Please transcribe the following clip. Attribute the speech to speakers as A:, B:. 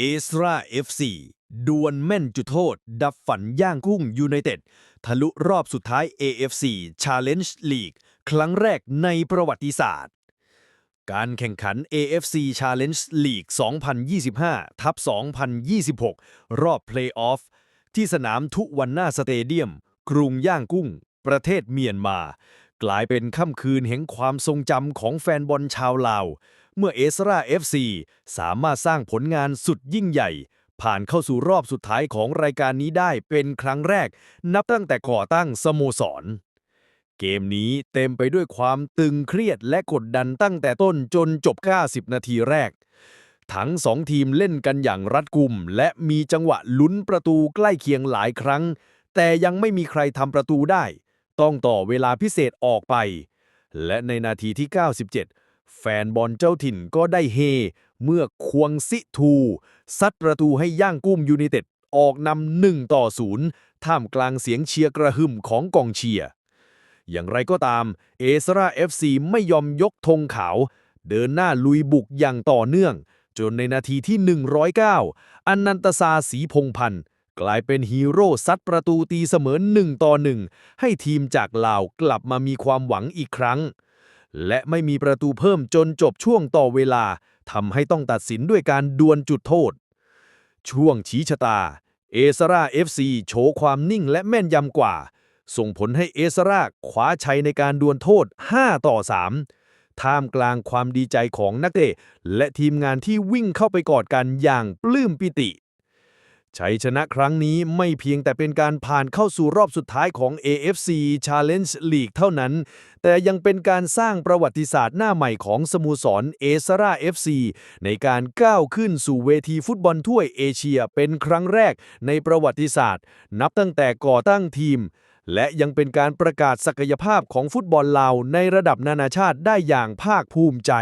A: เอสรา FC ดวลแม่นจุดโทษ ดับฝันย่างกุ้งยูไนเต็ด ทะลุรอบสุดท้าย AFC Challenge League ครั้งแรกในประวัติศาสตร์ การแข่งขัน AFC Challenge League 2025 ทับ 2026 รอบเพลย์ออฟที่สนามทุวันนาสเตเดียม กรุงย่างกุ้ง ประเทศเมียนมา กลายเป็นค่ำคืนแห่งความทรงจำของแฟนบอลชาวลาว เมื่อเอสรา FC สามารถสร้างผลงานสุดยิ่งใหญ่ ผ่านเข้าสู่รอบสุดท้ายของรายการนี้ได้เป็นครั้งแรก นับตั้งแต่ก่อตั้งสโมสร เกมนี้เต็มไปด้วยความตึงเครียดและกดดันตั้งแต่ต้นจนจบ 90 นาทีแรก ทั้งสองทีมเล่นกันอย่างรัดกุม และมีจังหวะลุ้นประตูใกล้เคียงหลายครั้ง แต่ยังไม่มีใครทำประตูได้ ต้องต่อเวลาพิเศษออกไป และในนาทีที่ 97 แฟนบอลเจ้าถิ่นก็ได้เฮ เมื่อควงซิทู ซัดประตูให้ย่างกุ้มยูไนเต็ดออกนำหนึ่งต่อศูนย์ท่ามกลางเสียงเชียร์กระหึ่มของกองเชียร์อย่างไรก็ตาม เอสรา FC ไม่ยอมยกธงขาว เดินหน้าลุยบุกอย่างต่อเนื่อง จนในนาทีที่ 109 อันนันตซาสีพงพันธ์กลายเป็นฮีโร่ซัดประตูตีเสมอ1ต่อ1ให้ทีมจากลาวกลับมามีความหวังอีกครั้ง และไม่มีประตูเพิ่มจนจบช่วงต่อเวลาทำให้ต้องตัดสินด้วยการดวลจุดโทษ ช่วงชี้ชะตา เอสรา FC โชว์ความนิ่งและแม่นยำกว่า ส่งผลให้เอสราคว้าชัยในการดวลโทษ 5 ต่อ 3 ท่ามกลางความดีใจของนักเตะและทีมงานที่วิ่งเข้าไปกอดกันอย่างปลื้มปิติ ชัยชนะครั้งนี้ไม่เพียงแต่เป็นการผ่านเข้าสู่รอบสุดท้ายของ AFC Challenge League เท่านั้น แต่ยังเป็นการสร้างประวัติศาสตร์หน้าใหม่ของสโมสรเอสรา FC ในการก้าวขึ้นสู่เวทีฟุตบอลถ้วยเอเชียเป็นครั้งแรกในประวัติศาสตร์ นับตั้งแต่ก่อตั้งทีม และยังเป็นการประกาศศักยภาพของฟุตบอลลาวในระดับนานาชาติได้อย่างภาคภูมิใจ